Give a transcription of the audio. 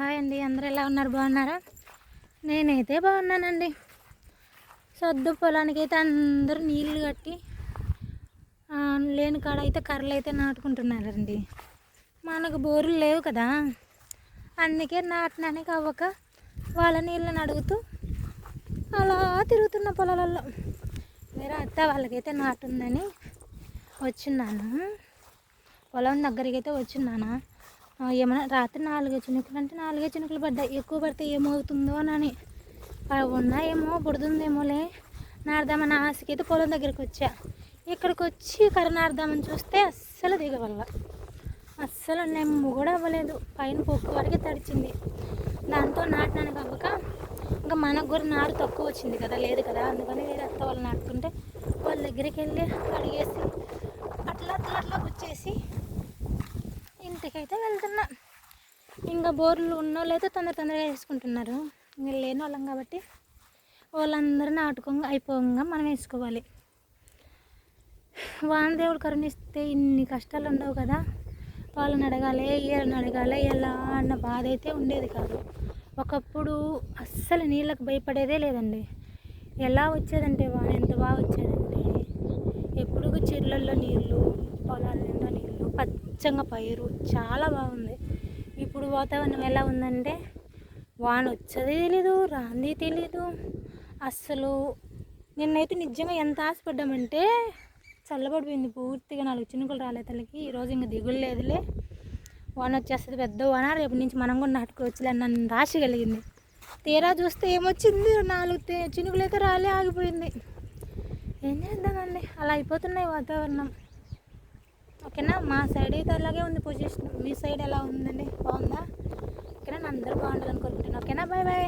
Hi అండి అందరు ఎలా ఉన్నారు? బాగున్నారా? నేనైతే బాగున్నానండి. సద్దు పొలానికి అయితే అందరూ నీళ్ళు కట్టి లేని కాడ అయితే కర్రలు అయితే నాటుకుంటున్నారండి. మనకు బోర్లు లేవు కదా. అందుకే నాటడానికి అవ్వక వాళ్ళ నీళ్ళని అడుగుతూ అలా తిరుగుతున్న పొలాలలో వేరే అత్త వాళ్ళకైతే నాటుందని వచ్చిన్నాను. పొలం దగ్గరికి అయితే వచ్చిన్నాను? ఏమైనా రాత్రి నాలుగే చినుకులు అంటే నాలుగే చినుకులు పడ్డాయి. ఎక్కువ పడితే ఏమవుతుందో అని అవి ఉన్నాయేమో పుడుతుందేమోలే ఆశకి అయితే పొలం దగ్గరికి వచ్చా. ఇక్కడికి వచ్చి కర్ర చూస్తే అస్సలు దిగవల్ల అస్సలు నెమ్ము కూడా అవ్వలేదు. పైన పొక్కు వరకు తడిచింది. దాంతో నాటడానికి అవ్వక ఇంకా మనకు కూడా నారు తక్కువ వచ్చింది కదా లేదు కదా. అందుకని వేరే అత్త వాళ్ళు నాటుతుంటే వాళ్ళ దగ్గరికి వెళ్ళి అడిగేసి అయితే వెళ్తున్నా. ఇంకా బోర్లు ఉన్న అయితే తొందర తొందరగా వేసుకుంటున్నారు. ఇంకా లేని వాళ్ళం కాబట్టి వాళ్ళందరూ నాటుకోగా అయిపోగా మనం వేసుకోవాలి. వానదేవుడు కరుణిస్తే ఇన్ని కష్టాలు ఉండవు కదా. వాళ్ళని అడగాలి వీళ్ళని అడగాలి ఎలా అన్న బాధ అయితే ఉండేది కాదు. ఒకప్పుడు అస్సలు నీళ్ళకు భయపడేదే లేదండి. ఎలా వచ్చేదంటే వాన ఎంత బాగా వచ్చేదంటే ఎప్పుడు చెర్లల్లో నీళ్ళు పొలాలు స్వచ్ఛంగా పైరు. చాలా బాగుంది. ఇప్పుడు వాతావరణం ఎలా ఉందంటే వాన వచ్చేది తెలీదు రాంది తెలీదు. అస్సలు నిన్నైతే నిజంగా ఎంత ఆశపడ్డామంటే చల్లబడిపోయింది పూర్తిగా. నాలుగు చినుకులు రాలే తల్లికి ఈరోజు ఇంకా దిగులు లేదులే. వాన వచ్చేస్తుంది పెద్ద వాన. రేపు నుంచి మనం కూడా నాటుకోవచ్చులే నన్ను రాశి కలిగింది. తీరా చూస్తే ఏమొచ్చింది? నాలుగు చినుకులు అయితే రాలే ఆగిపోయింది. ఏం చేద్దామండి? అలా అయిపోతున్నాయి వాతావరణం. ఓకేనా? మా సైడ్ అయితే అలాగే ఉంది పొజిషన్ మీ సైడ్ ఎలా ఉందండి? బాగుందా? ఓకేనా? అందరూ బాగుండాలని కోరుకుంటున్నాను. ఓకేనా? Bye bye